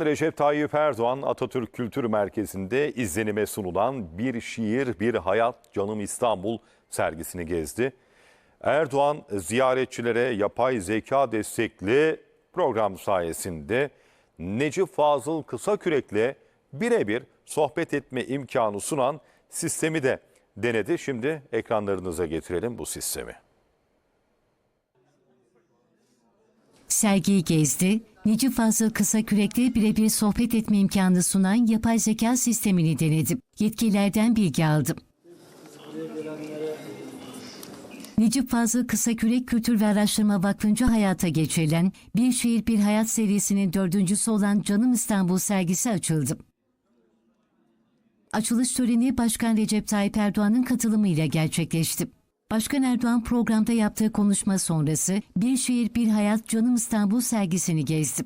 Recep Tayyip Erdoğan Atatürk Kültür Merkezi'nde izlenime sunulan Bir Şiir Bir Hayat Canım İstanbul sergisini gezdi. Erdoğan ziyaretçilere yapay zeka destekli program sayesinde Necip Fazıl Kısakürek'le birebir sohbet etme imkanı sunan sistemi de denedi. Şimdi ekranlarınıza getirelim bu sistemi. Sergiyi gezdi, Necip Fazıl Kısakürek'le birebir sohbet etme imkanı sunan yapay zeka sistemini denedim. Yetkililerden bilgi aldım. Necip Fazıl Kısakürek Kültür ve Araştırma Vakfı'nca hayata geçirilen Bir Şehir Bir Hayat serisinin dördüncüsü olan Canım İstanbul sergisi açıldı. Açılış töreni Başkan Recep Tayyip Erdoğan'ın katılımıyla gerçekleşti. Başkan Erdoğan programda yaptığı konuşma sonrası Bir Şehir Bir Hayat Canım İstanbul sergisini gezdi.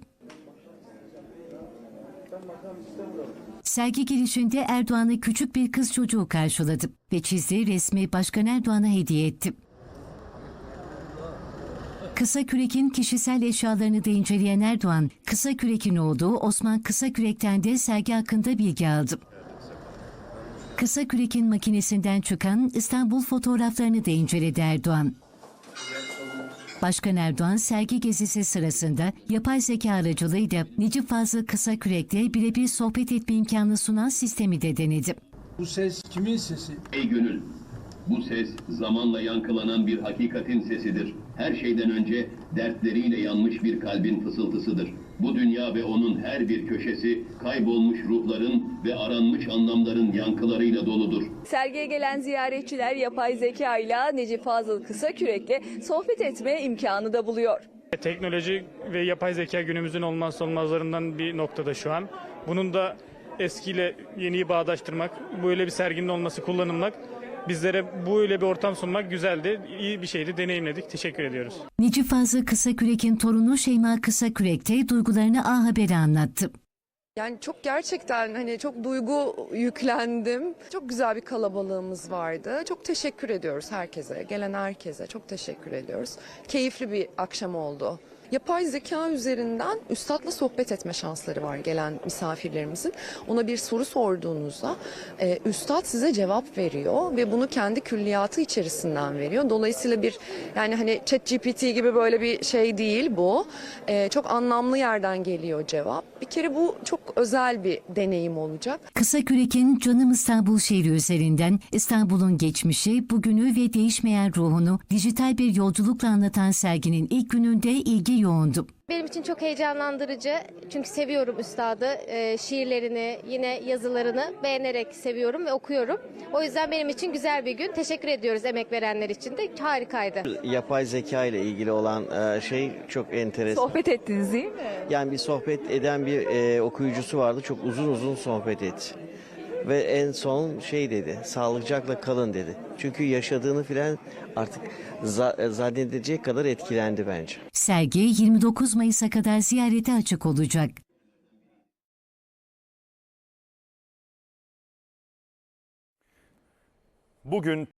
Sergi girişinde Erdoğan'ı küçük bir kız çocuğu karşıladı ve çizdiği resmi Başkan Erdoğan'a hediye etti. Kısa Kürek'in kişisel eşyalarını da inceleyen Erdoğan, Kısa Kürek'in olduğu Osman Kısa Kürek'ten de sergi hakkında bilgi aldı. Kısa Kürek'in makinesinden çıkan İstanbul fotoğraflarını da inceledi Erdoğan. Başkan Erdoğan sergi gezisi sırasında yapay zeka aracılığıyla Necip Fazıl Kısa Kürek'le birebir sohbet etme imkanı sunan sistemi de denedi. Bu ses kimin sesi? Ey gönül! Bu ses zamanla yankılanan bir hakikatin sesidir. Her şeyden önce dertleriyle yanmış bir kalbin fısıltısıdır. Bu dünya ve onun her bir köşesi kaybolmuş ruhların ve aranmış anlamların yankılarıyla doludur. Sergiye gelen ziyaretçiler yapay zeka ile Necip Fazıl Kısakürek'le sohbet etme imkanı da buluyor. Teknoloji ve yapay zeka günümüzün olmazsa olmazlarından bir noktada şu an. Bunun da eskiyle yeniyi bağdaştırmak, böyle bir serginin olması, kullanılmak bizlere böyle bir ortam sunmak güzeldi. iyi bir şeydi, deneyimledik. Teşekkür ediyoruz. Necip Fazıl Kısakürek'in torunu Şeyma Kısakürek de duygularını A Haber'e anlattı. Yani çok gerçekten hani çok duygu yüklendim. Çok güzel bir kalabalığımız vardı. Çok teşekkür ediyoruz herkese, gelen herkese çok teşekkür ediyoruz. Keyifli bir akşam oldu. Yapay zeka üzerinden üstadla sohbet etme şansları var gelen misafirlerimizin. Ona bir soru sorduğunuzda e, üstad size cevap veriyor ve bunu kendi külliyatı içerisinden veriyor. Dolayısıyla bir yani hani chat GPT gibi böyle bir şey değil bu. E, çok anlamlı yerden geliyor cevap. Bir kere bu çok özel bir deneyim olacak. Kısakürek'in Canım İstanbul şehri üzerinden İstanbul'un geçmişi, bugünü ve değişmeyen ruhunu dijital bir yolculukla anlatan serginin ilk gününde ilgi yoğundu. Benim için çok heyecanlandırıcı çünkü seviyorum üstadı. Ee, şiirlerini, yine yazılarını beğenerek seviyorum ve okuyorum. O yüzden benim için güzel bir gün. Teşekkür ediyoruz emek verenler için de. Harikaydı. yapay zeka ile ilgili olan e, şey çok enteresan. Sohbet ettiniz değil mi? Yani bir sohbet eden bir e, okuyucusu vardı. Çok uzun uzun sohbet etti. Ve en son şey dedi, sağlıcakla kalın dedi. Çünkü yaşadığını filan artık za- e, zannedecek kadar etkilendi bence. Sergi 29 Mayıs'a kadar ziyarete açık olacak. Bugün